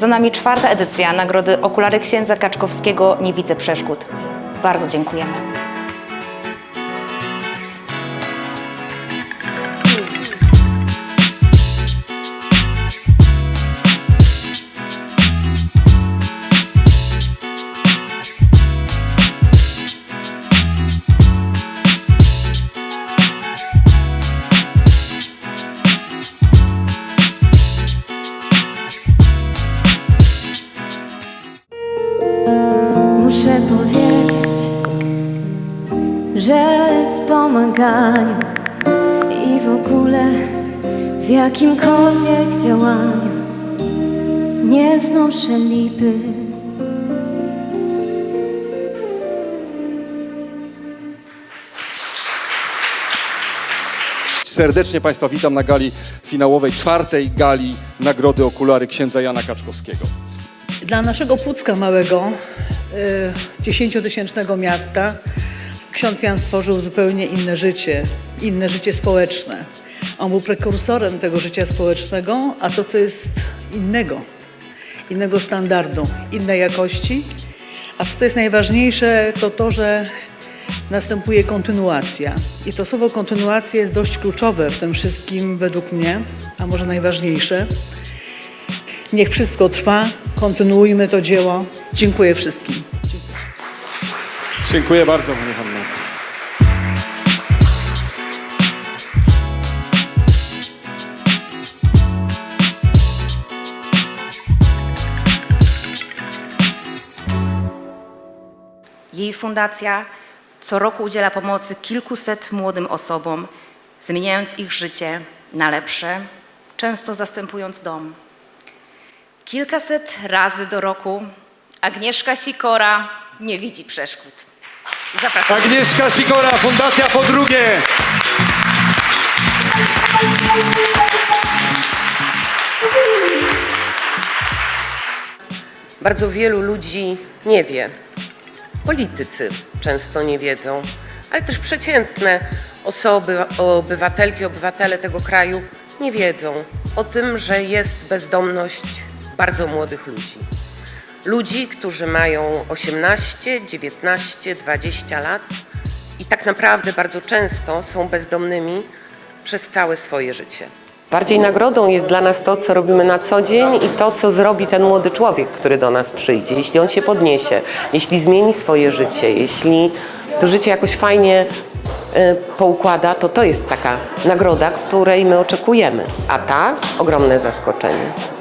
Za nami czwarta edycja nagrody Okulary Księdza Kaczkowskiego Nie widzę przeszkód. Bardzo dziękujemy. Powiedzieć, że w pomaganiu i w ogóle w jakimkolwiek działaniu nie znoszę lipy. Serdecznie Państwa witam na gali finałowej, czwartej gali Nagrody Okulary księdza Jana Kaczkowskiego. Dla naszego Pucka małego, dziesięciotysięcznego miasta, ksiądz Jan stworzył zupełnie inne życie, inne życie społeczne. On był prekursorem tego życia społecznego, a to, co jest innego, innego standardu, innej jakości, a to, co jest najważniejsze, to to, że następuje kontynuacja. I to słowo kontynuacja jest dość kluczowe w tym wszystkim według mnie, a może najważniejsze. Niech wszystko trwa, kontynuujmy to dzieło. Dziękuję wszystkim. Dziękuję bardzo Pani Hanna. Jej fundacja co roku udziela pomocy kilkuset młodym osobom, zmieniając ich życie na lepsze, często zastępując dom. Kilkaset razy do roku Agnieszka Sikora nie widzi przeszkód. Zapraszam. Agnieszka Sikora, Fundacja po drugie. Bardzo wielu ludzi nie wie. Politycy często nie wiedzą, ale też przeciętne osoby, obywatelki, obywatele tego kraju nie wiedzą o tym, że jest bezdomność bardzo młodych ludzi. Ludzi, którzy mają 18, 19, 20 lat i tak naprawdę bardzo często są bezdomnymi przez całe swoje życie. Bardziej nagrodą jest dla nas to, co robimy na co dzień i to, co zrobi ten młody człowiek, który do nas przyjdzie. Jeśli on się podniesie, jeśli zmieni swoje życie, jeśli to życie jakoś fajnie y, poukłada, to to jest taka nagroda, której my oczekujemy. A ta ogromne zaskoczenie.